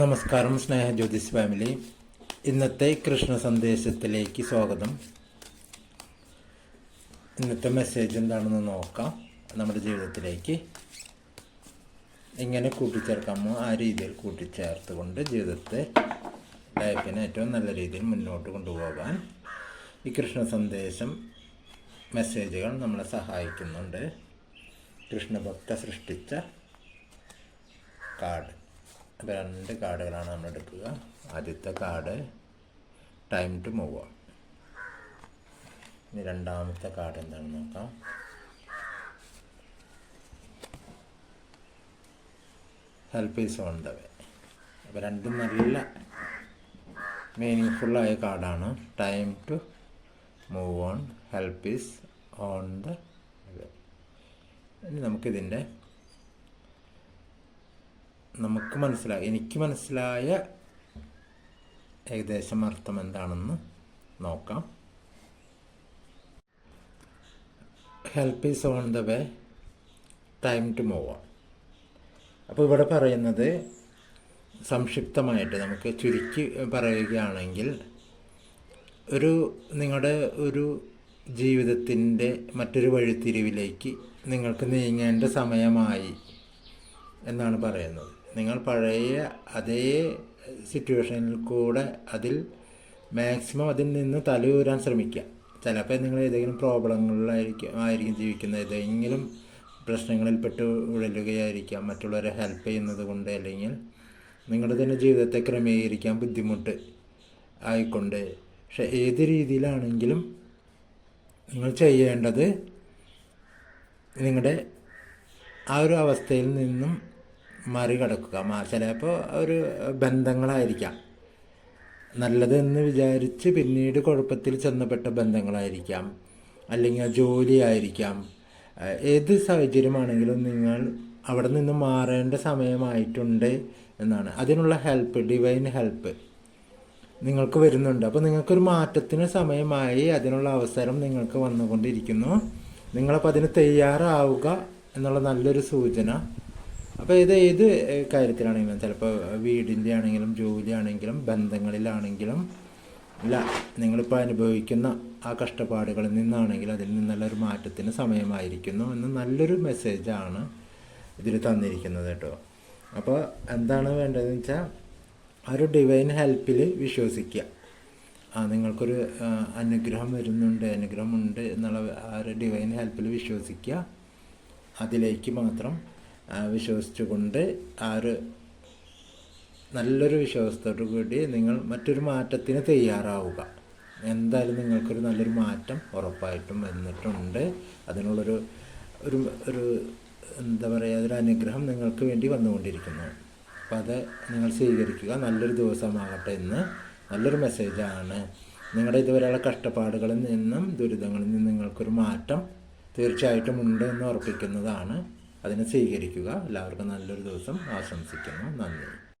നമസ്കാരം സ്നേഹ ജ്യോതിസ് ഫാമിലി. ഇന്നത്തെ കൃഷ്ണ സന്ദേശത്തിലേക്ക് സ്വാഗതം. ഇന്നത്തെ മെസ്സേജ് എന്താണെന്ന് നോക്കാം. നമ്മുടെ ജീവിതത്തിലേക്ക്. എങ്ങനെ കൂട്ടിച്ചേർക്കാമോ ആ രീതിയിൽ കൂട്ടിച്ചേർത്തുകൊണ്ട് ജീവിതത്തെ ലൈഫിനെ ഏറ്റവും നല്ല രീതിയിൽ മുന്നോട്ട് കൊണ്ടുപോകാൻ ഈ കൃഷ്ണ സന്ദേശം മെസ്സേജുകൾ നമ്മളെ സഹായിക്കുന്നുണ്ട്. കൃഷ്ണഭക്ത സൃഷ്ടിച്ച കാർഡ്. അപ്പോൾ രണ്ട് കാർഡുകളാണ് നമ്മൾ എടുക്കുക. ആദ്യത്തെ card time to move on. ഇനി രണ്ടാമത്തെ കാർഡ് എന്താണെന്ന് നോക്കാം. Help is on the way അപ്പോൾ രണ്ടും നല്ല മീനിങ് ഫുള്ളായ കാർഡാണ്. Time to move on help is on the way ഇനി നമുക്കിതിന്റെ നമുക്ക് മനസ്സിലായി എനിക്ക് മനസ്സിലായ ഏകദേശം അർത്ഥം എന്താണെന്ന് നോക്കാം. Help is on the way time to move on അപ്പോൾ ഇവിടെ പറയുന്നത് സംക്ഷിപ്തമായിട്ട് നമുക്ക് ചുരുക്കി പറയുകയാണെങ്കിൽ ഒരു നിങ്ങളുടെ ഒരു ജീവിതത്തിന്റെ മറ്റൊരു വഴിത്തിരിവിലേക്ക് നിങ്ങൾക്ക് നീങ്ങേണ്ട സമയമായി എന്നാണ് പറയുന്നത്. നിങ്ങൾ പഴയ അതേ സിറ്റുവേഷനിൽ കൂടെ അതിൽ മാക്സിമം അതിൽ നിന്ന് തലയൂരാൻ ശ്രമിക്കുക. ചിലപ്പോൾ നിങ്ങൾ ഏതെങ്കിലും പ്രോബ്ലങ്ങളിലായിരിക്കും ആയിരിക്കും ജീവിക്കുന്നത്. ഏതെങ്കിലും പ്രശ്നങ്ങളിൽപ്പെട്ട് ഉഴലുകയായിരിക്കാം മറ്റുള്ളവരെ ഹെൽപ്പ് ചെയ്യുന്നത് കൊണ്ട് അല്ലെങ്കിൽ നിങ്ങളുടെ തന്നെ ജീവിതത്തെ ക്രമീകരിക്കാൻ ബുദ്ധിമുട്ട് ആയിക്കൊണ്ട്. പക്ഷെ ഏത് രീതിയിലാണെങ്കിലും നിങ്ങൾ ചെയ്യേണ്ടത് നിങ്ങളുടെ ആ ഒരു അവസ്ഥയിൽ നിന്നും മറികടക്കുക. ചിലപ്പോൾ ഒരു ബന്ധങ്ങളായിരിക്കാം. നല്ലതെന്ന് വിചാരിച്ച് പിന്നീട് കുഴപ്പത്തിൽ ചെന്നപ്പെട്ട ബന്ധങ്ങളായിരിക്കാം. അല്ലെങ്കിൽ ജോലി ആയിരിക്കാം ഏത് സാഹചര്യമാണെങ്കിലും നിങ്ങൾ അവിടെ നിന്ന് മാറേണ്ട സമയമായിട്ടുണ്ട് എന്നാണ്. അതിനുള്ള ഹെൽപ്പ് ഡിവൈൻ ഹെൽപ്പ് നിങ്ങൾക്ക് വരുന്നുണ്ട്. അപ്പോൾ നിങ്ങൾക്കൊരു മാറ്റത്തിന് സമയമായി അതിനുള്ള അവസരം നിങ്ങൾക്ക് വന്നുകൊണ്ടിരിക്കുന്നു. നിങ്ങളപ്പോൾ അതിന് തയ്യാറാവുക എന്നുള്ള നല്ലൊരു സൂചന അപ്പോൾ ഇത് ഏത് കാര്യത്തിലാണെങ്കിലും ചിലപ്പോൾ വീടിന്റെ ആണെങ്കിലും ജോലി ആണെങ്കിലും ബന്ധങ്ങളിലാണെങ്കിലും അല്ല നിങ്ങളിപ്പോൾ അനുഭവിക്കുന്ന ആ കഷ്ടപ്പാടുകളിൽ നിന്നാണെങ്കിലും അതിൽ നിന്നുള്ള ഒരു മാറ്റത്തിന് സമയമായിരിക്കുന്നു എന്ന് നല്ലൊരു മെസ്സേജാണ് ഇതിൽ തന്നിരിക്കുന്നത് കേട്ടോ. അപ്പോൾ എന്താണ് വേണ്ടതെന്ന് വെച്ചാൽ ആ ഒരു ഡിവൈൻ ഹെൽപ്പിൽ വിശ്വസിക്കുക ആ നിങ്ങൾക്കൊരു അനുഗ്രഹം വരുന്നുണ്ട് അനുഗ്രഹമുണ്ട് എന്നുള്ള ആ ഒരു ഡിവൈൻ ഹെൽപ്പിൽ വിശ്വസിക്കുക അതിലേക്ക് മാത്രം വിശ്വസിച്ചുകൊണ്ട് ആ ഒരു നല്ലൊരു വിശ്വാസത്തോടു കൂടി നിങ്ങൾ മറ്റൊരു മാറ്റത്തിന് തയ്യാറാവുക. എന്തായാലും നിങ്ങൾക്കൊരു നല്ലൊരു മാറ്റം ഉറപ്പായിട്ടും വന്നിട്ടുണ്ട്. അതിനുള്ളൊരു ഒരു ഒരു എന്താ പറയുക അതൊരു അനുഗ്രഹം നിങ്ങൾക്ക് വേണ്ടി വന്നുകൊണ്ടിരിക്കുന്നു. അപ്പോൾ അത് നിങ്ങൾ സ്വീകരിക്കുക. നല്ലൊരു ദിവസമാകട്ടെ എന്ന്. നല്ലൊരു മെസ്സേജാണ്. നിങ്ങളുടെ ഇതുവരെയുള്ള കഷ്ടപ്പാടുകളിൽ നിന്നും ദുരിതങ്ങളിൽ നിന്നും നിങ്ങൾക്കൊരു മാറ്റം തീർച്ചയായിട്ടും ഉണ്ട് എന്ന് ഉറപ്പിക്കുന്നതാണ്. അതിനെ സ്വീകരിക്കുക. എല്ലാവർക്കും നല്ലൊരു ദിവസം ആശംസിക്കുന്നു. നന്ദി.